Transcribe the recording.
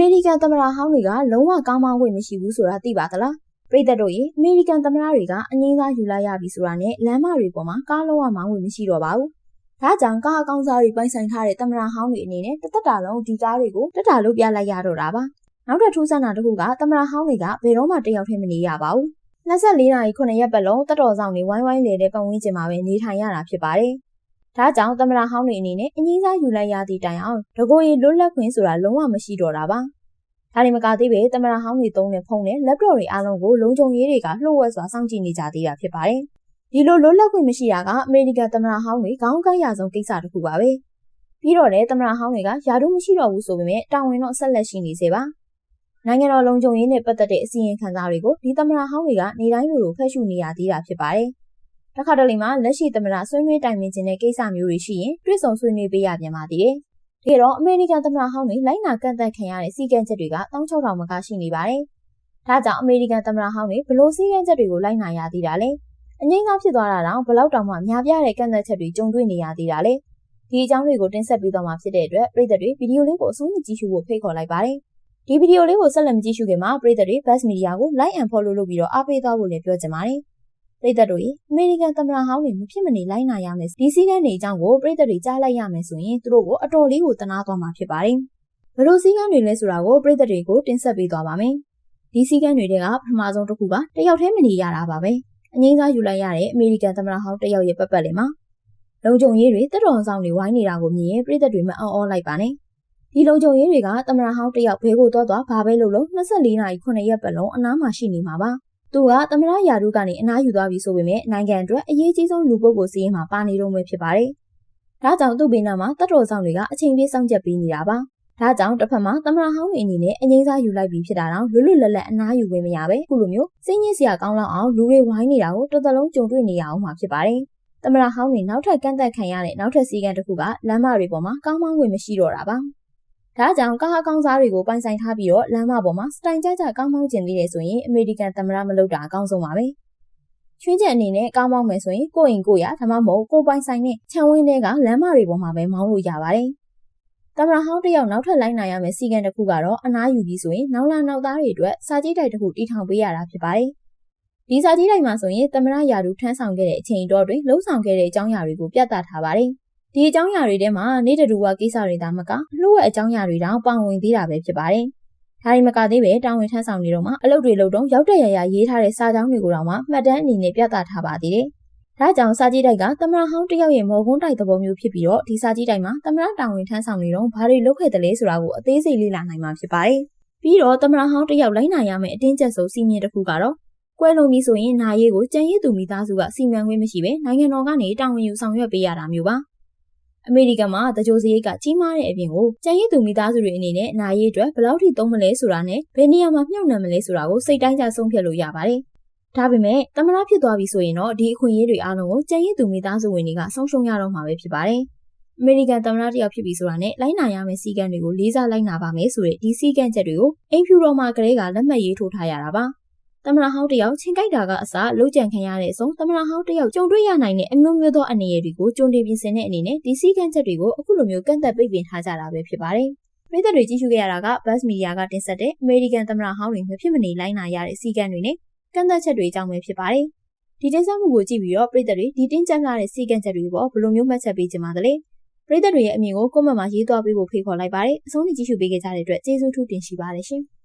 မေရိကန်သမ္မတဟောင်းတွေကလုံးဝကောင်းမောင်းခွင့်မရှိဘူးဆိုတာသိပါသလားပြည်သက်တို့ရေအမေရိကန်သမ္မတတွေကအငင်းစားယူလိုက်ရပြီဆိုတာနဲ့လမ်းမတွေပေါ်မှာကားလုံးဝမောင်းဝင်မရှိတော့ပါဘူး။ဒါကြောင့်ကားအကောင်စားတွေပိုင်ဆိုင်ထားတဲ့သမ္မတဟောင်းတွေအနေနဲ့တသက်တာလုံးဒီကားတွေကိုတက်တာလို့ပြလိုက်ရတော့တာပါ။နောက်ထပ်ထူးဆန်းတာတစ်ခုကသမ္မတဟောင်းတွေကဘယ်တော့မှတယောက်တည်းမနေရပါဘူး။24နာရီ9ရက်ပတ်လုံးတက်တော်ဆောင်တွေဝိုင်းဝိုင်းလေတဲ့ပတ်ဝန်းကျင်မှာပဲနေထိုင်ရတာဖြစ်ပါတယ်။ ဒါကြောင့်သမ္မတဟောင်းတွေအနေနဲ့အငင်းစားယူလိုက်ရသည့်တိုင်အောင်ဒကိုရီလွတ်လပ်ခွင့်ဆိုတာလုံးဝမရှိတော့တာပါ။ဒါတွေမကသေးပဲသမရဟောင်းတွေသုံးတဲ့ဖုန်းနဲ့ laptop တွေအားလုံးကိုလုံခြုံရေးတွေကလှုပ်ဝက်စွာစောင့်ကြည့်နေကြသေးတာဖြစ်ပါတယ်။ဒီလိုလွတ်လပ်ခွင့်မရှိတာကအမေရိကန်သမရဟောင်းတွေခေါင်းကိုက်ရဆုံးကိစ္စတစ်ခုပါပဲ။ပြီးတော့လည်းသမရဟောင်းတွေကယာတို့မရှိတော့ဘူးဆိုပေမဲ့တာဝန်တော့ဆက်လက်ရှိနေစေပါ။နိုင်ငံတော်လုံခြုံရေးနဲ့ပတ်သက်တဲ့အစည်းအဝေးခံစားတွေကိုဒီသမရဟောင်းတွေကနေတိုင်းလိုလိုဖက်ရှုနေရသေးတာဖြစ်ပါတယ်။ တစ်ခါတလေမှာလက်ရှိသမရဆွေးနွေးတိုင်ပင်ခြင်းတဲ့ကိစ္စမျိုးတွေရှိရင်တွေ့ဆုံဆွေးနွေးပေးရပြန်ပါသေးတယ်။။ဒါတော့အမေရိကန်သမ္မတဟောင်းတွေလိုက်နာကန့်သတ်ခံရတဲ့စီကံချက်တွေက16000မကရှိနေပါတယ်။ဒါကြောင့်အမေရိကန်သမ္မတဟောင်းတွေဘလို့စီကံချက်တွေကိုလိုက်နာရသေးတာလဲ။အငိမ့်ကားဖြစ်သွားတာတော့ဘလောက်တောင်မှများပြားတဲ့ကန့်သတ်ချက်တွေကြုံတွေ့နေရသေးတာလဲ။ဒီအကြောင်းတွေကိုတင်ဆက်ပေးသွားမှာဖြစ်တဲ့အတွက်ပရိသတ်တွေဗီဒီယိုလေးကိုအဆုံးထိကြည့်ရှုဖို့ဖိတ်ခေါ်လိုက်ပါတယ်။ဒီဗီဒီယိုလေးကိုဆက်လက်မကြည့်ရှုခင်မှာပရိသတ်တွေ Best Media ကို Like and Follow လုပ်ပြီးတော့အားပေးသွားဖို့လည်းပြောချင်ပါတယ်။ ပြည်သက်တို့အမေရိကန်သမ္မတဟောင်းတွေမဖြစ်မနေလိုက်နာရမယ်ဒီစည်းကမ်းတွေအကြောင်းကိုပြည်သက်တွေကြားလိုက်ရမယ်ဆိုရင်သူတို့ကိုအတော်လေးကိုတနာသွားမှာဖြစ်ပါတယ်။ဘယ်လိုစည်းကမ်းတွေလဲဆိုတာကိုပြည်သက်တွေကိုတင်ဆက်ပေးသွားပါမယ်။ဒီစည်းကမ်းတွေကပထမဆုံးတစ်ခုကတယောက်တည်းမနေရတာပါပဲ။အငိမ့်စားယူလိုက်ရတဲ့အမေရိကန်သမ္မတဟောင်းတယောက်ရဲ့ပတ်ပတ်လည်မှာလုံခြုံရေးတွေတက်တော်ဆောင်တွေဝိုင်းနေတာကိုမြင်ရင်ပြည်သက်တွေမအံ့ဩလိုက်ပါနဲ့။ဒီလုံခြုံရေးတွေကသမ္မတဟောင်းတယောက်ဘဲကိုသွားသွားဘာပဲလုပ်လို့24နာရီ9ရက်ပတ်လုံးအနားမှာရှိနေမှာပါ။ သူကသမရယာရုကနေအနားယူသွားပြီဆိုပေမဲ့နိုင်ငံအတွက်အရေးကြီးဆုံးလူပုဂ္ဂိုလ်စီးရင်မှာပါနေတော့မှဖြစ်ပါတယ်။ဒါကြောင့်သူ့ဘေးနားမှာတတ်တော်ဆောင်တွေကအချိန်ပြည့်စောင့်ကြပ်ပေးနေတာပါ။ဒါကြောင့်တစ်ဖက်မှာသမရဟောင်းတွေအနေနဲ့အငိမ့်စားယူလိုက်ပြီးဖြစ်တာတော့လွတ်လွတ်လပ်လပ်အနားယူခွင့်မရပဲခုလိုမျိုးစိတ်ညစ်စရာကောင်းလောက်အောင်လူတွေဝိုင်းနေတာကိုတော်တော်လုံးကြုံတွေ့နေရအောင်မှာဖြစ်ပါတယ်။သမရဟောင်းတွေနောက်ထပ်ကန့်သက်ခံရတဲ့နောက်ထပ်စီကံတစ်ခုကလမ်းမတွေပေါ်မှာကောင်းမောင်းဝင်မရှိတော့တာပါ။ ဒါကြောင့်ကားအကောင်းစားတွေကိုပိုင်ဆိုင်ထားပြီးတော့လမ်းမပေါ်မှာစတိုင်ကြကြကောင်းမောင်းကျင်သေးတယ်ဆိုရင်အမေရိကန်သမ္မတမလုပ်တာအကောင်းဆုံးပါပဲ။ချွင်းချက်အနေနဲ့ကောင်းမောင်းမယ်ဆိုရင်ကိုယ့်အိမ်ကိုရဒါမှမဟုတ်ကိုပိုင်ဆိုင်တဲ့ခြံဝင်းတွေကလမ်းမတွေပေါ်မှာပဲမောင်းလို့ရပါတယ်။သမ္မတဟောင်းတယောက်နောက်ထပ်လိုက်နိုင်ရမယ့်စီကံတစ်ခုကတော့အနားယူပြီးဆိုရင်နောက်လာနောက်သားတွေအတွက်စာကြည့်တိုက်တစ်ခုတီထောင်ပေးရတာဖြစ်ပါတယ်။ဒီစာကြည့်တိုက်မှာဆိုရင်သမ္မတရာထူးထမ်းဆောင်ခဲ့တဲ့အချိန်တော်တွင်လှုံ့ဆော်ခဲ့တဲ့အကြောင်းအရာတွေကိုပြသထားပါတယ်။ ဒီအကြောင်းအရာတွေထဲမှာနေတတူဝကိစ္စတွေဒါမကလှုပ်ဝက်အကြောင်းအရာတွေတောင်ပါဝင်သေးတာပဲဖြစ်ပါတယ်။ဒါဒီမကသေးပဲတာဝန်ထမ်းဆောင်နေတော့မှအလုပ်တွေလုပ်တော့ရောက်တဲ့ရရရေးထားတဲ့စာကြောင်းတွေကိုတော့မှမှတ်တမ်းအနေနဲ့ပြသထားပါသေးတယ်။ဒါကြောင့်စာကြည့်တိုက်ကသမရဟောင်းတယောက်ရဲ့မော်ကွန်းတိုက်သဘောမျိုးဖြစ်ပြီးတော့ဒီစာကြည့်တိုက်မှာသမရတာဝန်ထမ်းဆောင်နေတော့ဘာတွေလုပ်ခဲ့တယ်လဲဆိုတာကိုအသေးစိတ်လေ့လာနိုင်မှာဖြစ်ပါတယ်။ပြီးတော့သမရဟောင်းတယောက်လိုက်နိုင်ရမယ့်အတင်းကျပ်ဆုံးစီမင်းတစ်ခုကတော့ကွဲလုံးပြီးဆိုရင်နာရေးကိုကြံရည်သူမိသားစုကစီမံခွင့်မရှိဘဲနိုင်ငံတော်ကနေတာဝန်ယူဆောင်ရွက်ပေးရတာမျိုးပါ အမေရိကန်မှာတကြိုစရိတ်ကကြီးမားတဲ့အပြင်ကိုကျန်ရည်သူမိသားစုတွေအနေနဲ့နာရေးအတွက်ဘယ်လောက်ထိသုံးမလဲဆိုတာနဲ့ဘယ်နေရာမှာမြှုပ်နှံမလဲဆိုတာကိုစိတ်တိုင်းကြဆုံးဖြတ်လို့ရပါတယ်။ဒါပေမဲ့တမနာဖြစ်သွားပြီဆိုရင်တော့ဒီအခွင့်အရေးတွေအားလုံးကိုကျန်ရည်သူမိသားစုဝင်တွေကဆုံးရှုံးရတော့မှာပဲဖြစ်ပါတယ်။အမေရိကန်သမ္မတတယောက်ဖြစ်ပြီဆိုတာနဲ့လိုက်နာရမယ့်စည်းကမ်းတွေကိုလေးစားလိုက်နာပါမယ်ဆိုတဲ့ဒီစည်းကမ်းချက်တွေကိုအင်ဖြူတော်မှာကလေးကလက်မှတ်ရေးထိုးထားရတာပါ။ သမရဟောင်းတယောက်ချင်းကြိုက်တာကအစလုံးကြံခံရတဲ့အဆုံးသမရဟောင်းတယောက်ကြုံတွေ့ရနိုင်တဲ့အမျိုးမျိုးသောအနေအတွေကိုကြုံတင်ပြင်ဆင်တဲ့အနေနဲ့ဒီစည်းကမ်းချက်တွေကိုအခုလိုမျိုးကန့်သက်ပိတ်ပင်ထားကြတာပဲဖြစ်ပါတယ်။ပြည်သက်တွေကြည့်ရှုခဲ့ရတာက Buzz Media ကတင်ဆက်တဲ့ American သမရဟောင်းတွေမဖြစ်မနေလိုက်နာရတဲ့စည်းကမ်းတွေနဲ့ကန့်သက်ချက်တွေအကြောင်းပဲဖြစ်ပါတယ်။ဒီတင်ဆက်မှုကိုကြည့်ပြီးတော့ပြည်သက်တွေဒီတင်းကျပ်လာတဲ့စည်းကမ်းချက်တွေပေါ်ဘယ်လိုမျိုးမှတ်ချက်ပေးကြပါသလဲ။ပြည်သက်တွေရဲ့အမြင်ကိုကွန်မန့်မှာရေးသွားပေးဖို့ဖိတ်ခေါ်လိုက်ပါတယ်။အဆုံးထိကြည့်ရှုပေးခဲ့ကြတဲ့အတွက်ကျေးဇူးထူးတင်ရှိပါတယ်ရှင်။